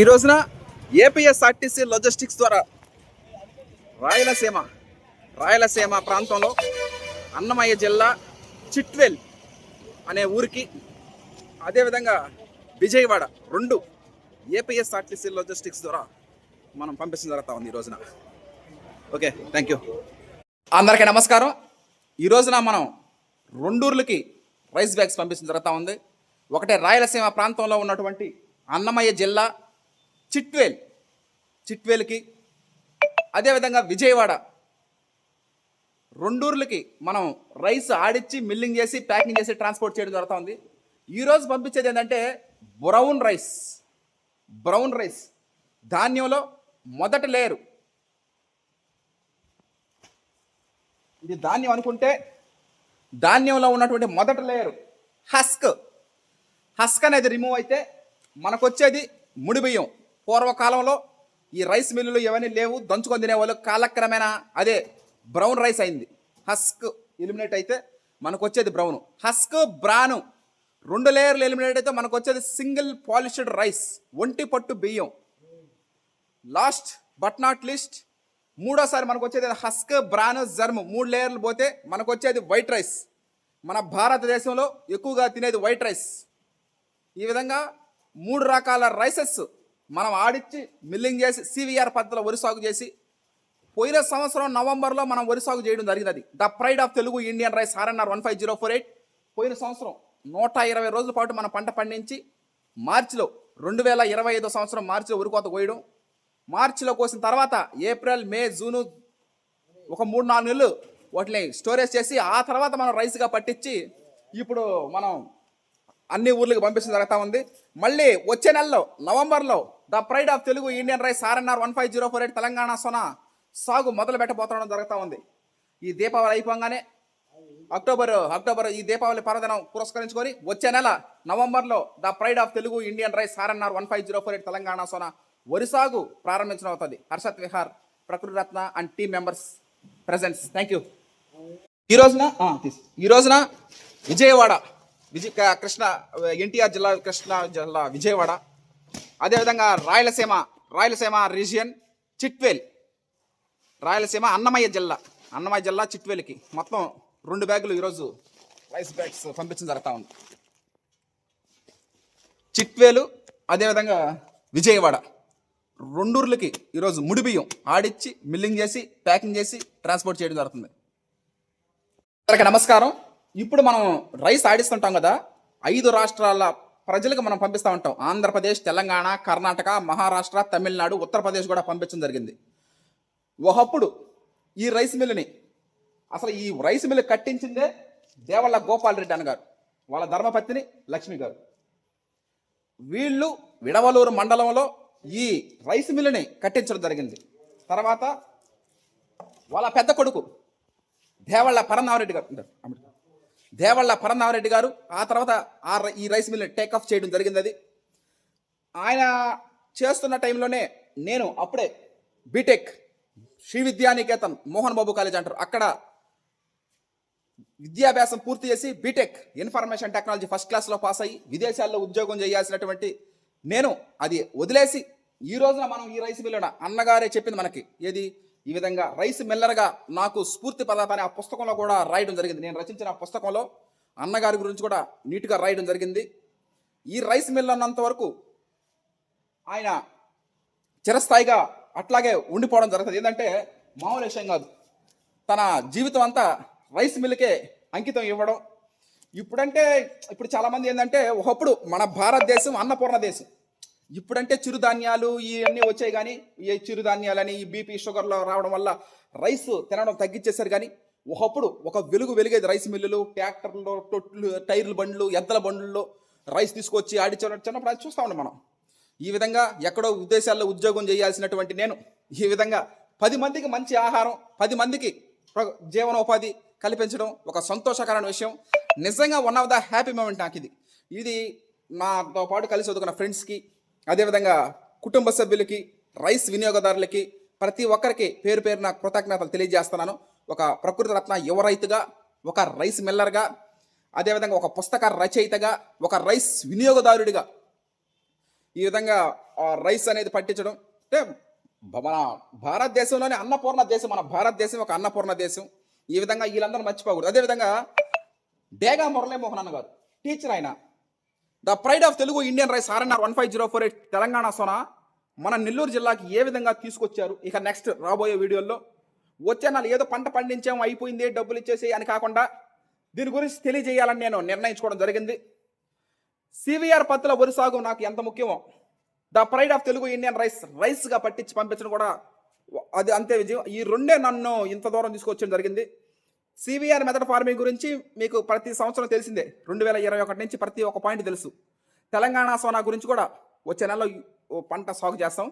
ఈ రోజున APSRTC logistics ద్వారా రాయలసీమ రాయలసీమ ప్రాంతంలో అన్నమయ్య జిల్లా చిట్వెల్ అనే ఊరికి అదేవిధంగా విజయవాడ రెండు ఏపీఎస్ఆర్టీసీ లాజిస్టిక్స్ ద్వారా మనం పంపించడం జరుగుతూ ఉంది ఈ రోజున. ఓకే థ్యాంక్ యూ అందరికీ నమస్కారం. ఈ రోజున మనం రెండూర్లకి రైస్ బ్యాగ్స్ పంపించడం జరుగుతూ ఉంది. ఒకటే రాయలసీమ ప్రాంతంలో ఉన్నటువంటి అన్నమయ్య జిల్లా చిట్వేల్. చిట్వేల్కి అదేవిధంగా విజయవాడ. రెండూర్లకి మనం రైస్ ఆడిచ్చి మిల్లింగ్ చేసి ప్యాకింగ్ చేసి ట్రాన్స్పోర్ట్ చేయడం జరుగుతుంది. ఈరోజు పంపించేది ఏంటంటే బ్రౌన్ రైస్. Brown rice. ధాన్యంలో మొదటి లేయరు. ఇది ధాన్యం అనుకుంటే ధాన్యంలో ఉన్నటువంటి మొదటి లేయరు. హస్క్. హస్క్ అనేది రిమూవ్ అయితే మనకు వచ్చేది ముడి పూర్వకాలంలో ఈ రైస్ మిల్లులు ఇవన్నీ లేవు. దంచుకొని తినేవాళ్ళు కాలక్రమేణా అదే బ్రౌన్ రైస్ అయింది. హస్క్ ఎలిమినేట్ అయితే మనకు వచ్చేది బ్రౌన్. హస్క్ బ్రాను. రెండు లేయర్లు ఎలిమినేట్ అయితే మనకు వచ్చేది సింగిల్ పాలిష్డ్ రైస్. ఒంటి పట్టు బియ్యం. లాస్ట్ బట్ నాట్ లిస్ట్ మూడోసారి మనకు వచ్చేది హస్క్ బ్రాన్ జర్మ్. మూడు లేయర్లు పోతే మనకు వచ్చేది వైట్ రైస్. మన భారతదేశంలో ఎక్కువగా తినేది వైట్ రైస్. ఈ విధంగా మూడు రకాల రైసెస్ మనం ఆడిచ్చి మిల్లింగ్ చేసి సివిఆర్ పద్ధతిలో వరి సాగు చేసి పోయిన సంవత్సరం నవంబర్లో మనం వరి సాగు చేయడం జరిగింది the pride of Telugu Indian rice RNR one five zero four eight పోయిన సంవత్సరం నూట ఇరవై రోజుల పాటు మనం పంట పండించి మార్చిలో రెండు వేల ఇరవై ఐదో సంవత్సరం మార్చిలో ఉరికోత కోయడం. మార్చిలో కోసిన తర్వాత ఏప్రిల్ మే జూను ఒక మూడు నాలుగు నెలలు వాటిని స్టోరేజ్ చేసి ఆ తర్వాత మనం రైస్గా పట్టించి ఇప్పుడు మనం అన్ని ఊర్లకు పంపించడం జరుగుతూ ఉంది. మళ్ళీ వచ్చే నెలలో నవంబర్లో the pride of Telugu Indian rice RNR one five zero four eight Telangana Sona సాగు మొదలు పెట్టబోతుండడం జరుగుతూ ఉంది. ఈ దీపావళి అయిపోగానే అక్టోబర్ అక్టోబర్ ఈ దీపావళి పర్వదినం పురస్కరించుకొని వచ్చే నెల నవంబర్లో the pride of Telugu Indian rice RNR one five zero four eight Telangana Sona వరి సాగు ప్రారంభించడం అవుతుంది Harshat Vihar Prakriti Ratna and team members presents thank you ఈ రోజున ఈ రోజున విజయవాడ విజయ కృష్ణ ఎన్టీఆర్ జిల్లా కృష్ణా జిల్లా విజయవాడ. అదేవిధంగా రాయలసీమ రాయలసీమ రీజియన్ చిట్వేల్. రాయలసీమ అన్నమయ్య జిల్లా అన్నమయ్య జిల్లా చిట్వేలికి. మొత్తం రెండు బ్యాగులు ఈరోజు రైస్ బ్యాగ్స్ పంపించడం జరుగుతూ ఉంది. చిట్వేలు అదేవిధంగా విజయవాడ. రెండూర్లకి ఈరోజు ముడి బియ్యం ఆడిచ్చి మిల్లింగ్ చేసి ప్యాకింగ్ చేసి ట్రాన్స్పోర్ట్ చేయడం జరుగుతుంది. అందరికీ నమస్కారం. ఇప్పుడు మనం రైస్ ఆడిస్తుంటాం కదా ఐదు రాష్ట్రాల ప్రజలకు మనం పంపిస్తూ ఉంటాం. ఆంధ్రప్రదేశ్ తెలంగాణ కర్ణాటక మహారాష్ట్ర తమిళనాడు ఉత్తరప్రదేశ్ కూడా పంపించడం జరిగింది. ఒకప్పుడు ఈ రైస్ మిల్లుని అసలు ఈ రైస్ మిల్లు కట్టించిందే దేవళ్ళ గోపాల్ రెడ్డి అన్నగారు వాళ్ళ ధర్మపత్ని లక్ష్మి గారు. వీళ్ళు విడవలూరు మండలంలో ఈ రైస్ మిల్లుని కట్టించడం జరిగింది. తర్వాత వాళ్ళ పెద్ద కొడుకు దేవళ్ళ పరన్నారెడ్డి గారు దేవళ్ళ పరన్నారెడ్డి గారు ఆ తర్వాత ఆ ఈ రైస్ మిల్ని టేక్ ఆఫ్ చేయడం జరిగింది అది. ఆయన చేస్తున్న టైంలోనే నేను అప్పుడే బీటెక్ శ్రీ విద్యానికేతన్ మోహన్ బాబు కాలేజ్ అంటారు. అక్కడ విద్యాభ్యాసం పూర్తి చేసి బీటెక్ ఇన్ఫర్మేషన్ టెక్నాలజీ ఫస్ట్ క్లాస్లో పాస్ అయ్యి విదేశాల్లో ఉద్యోగం చేయాల్సినటువంటి నేను అది వదిలేసి ఈ రోజున మనం ఈ రైస్ మిల్లున అన్నగారే చెప్పింది మనకి. ఏది? ఈ విధంగా రైస్ మిల్లర్గా నాకు స్ఫూర్తి పదార్థాన్ని ఆ పుస్తకంలో కూడా రాయడం జరిగింది. నేను రచించిన ఆ పుస్తకంలో అన్నగారి గురించి కూడా నీట్గా రాయడం జరిగింది. ఈ రైస్ మిల్ అన్నంత వరకు ఆయన చిరస్థాయిగా అట్లాగే ఉండిపోవడం జరుగుతుంది. ఏంటంటే మామూలు విషయం కాదు. తన జీవితం అంతా రైస్ మిల్కే అంకితం ఇవ్వడం. ఇప్పుడంటే ఇప్పుడు చాలామంది ఏంటంటే ఒకప్పుడు మన భారతదేశం అన్నపూర్ణ దేశం. ఇప్పుడంటే చిరుధాన్యాలు ఇవన్నీ వచ్చాయి కానీ ఈ చిరుధాన్యాలని ఈ బీపీ షుగర్లో రావడం వల్ల రైస్ తినడం తగ్గించేశారు కానీ ఒకప్పుడు ఒక వెలుగు వెలిగేది రైస్ మిల్లులు ట్రాక్టర్లు తొట్లు టైర్లు బండ్లు ఎద్దల బండ్లలో రైస్ తీసుకొచ్చి ఆడిచ్చిన చిన్నప్పుడు అది చూస్తా ఉన్నాం మనం. ఈ విధంగా ఎక్కడో ఉద్దేశాల్లో ఉద్యోగం చేయాల్సినటువంటి నేను ఈ విధంగా పది మందికి మంచి ఆహారం పది మందికి జీవనోపాధి కల్పించడం ఒక సంతోషకరమైన విషయం. నిజంగా one of the happy moment నాకు ఇది ఇది నాతో పాటు కలిసి చదువుకున్న ఫ్రెండ్స్కి అదేవిధంగా కుటుంబ సభ్యులకి రైస్ వినియోగదారులకి ప్రతి ఒక్కరికి పేరు పేరున కృతజ్ఞతలు తెలియజేస్తున్నాను. ఒక ప్రకృతి రత్న యువ రైతుగా ఒక రైస్ మిల్లర్గా అదేవిధంగా ఒక పుస్తక రచయితగా ఒక రైస్ వినియోగదారుడిగా ఈ విధంగా ఆ, రైస్ అనేది పట్టించడం అంటే మన భారతదేశంలోనే అన్నపూర్ణ దేశం. మన భారతదేశం ఒక అన్నపూర్ణ దేశం. ఈ విధంగా వీళ్ళందరూ మర్చిపోకూడదు. అదేవిధంగా డేగా మురళీమోహన్ అన్న గారు టీచర్ ఆయన. The pride of Telugu Indian rice RNR one five zero four eight Telangana Sona మన నెల్లూరు జిల్లాకి ఏ విధంగా తీసుకొచ్చారు? ఇక నెక్స్ట్ రాబోయే వీడియోల్లో వచ్చే నెల ఏదో పంట పండించాము అయిపోయింది డబ్బులు ఇచ్చేసి అని కాకుండా దీని గురించి తెలియజేయాలని నేను నిర్ణయించుకోవడం జరిగింది. సివిఆర్ పత్తుల వరి సాగు నాకు ఎంత ముఖ్యమో the pride of Telugu Indian rice రైస్గా పట్టించి పంపించడం కూడా అది అంతే విజయం. ఈ రెండే నన్ను ఇంత దూరం తీసుకొచ్చడం జరిగింది. సివిఆర్ మెథడ్ ఫార్మింగ్ గురించి మీకు ప్రతి సంవత్సరం తెలిసిందే. రెండు వేల ఇరవై ఒకటి నుంచి ప్రతి ఒక్క పాయింట్ తెలుసు. తెలంగాణ సోనా గురించి కూడా వచ్చే నెలలో ఓ పంట సాగు చేస్తాం.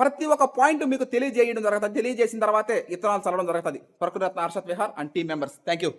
ప్రతి ఒక్క పాయింట్ మీకు తెలియజేయడం జరుగుతుంది. తెలియజేసిన తర్వాతే ఇత్తనాలు చల్లడం జరుగుతుంది. Prakritiratna Harshat Vihar and team members thank you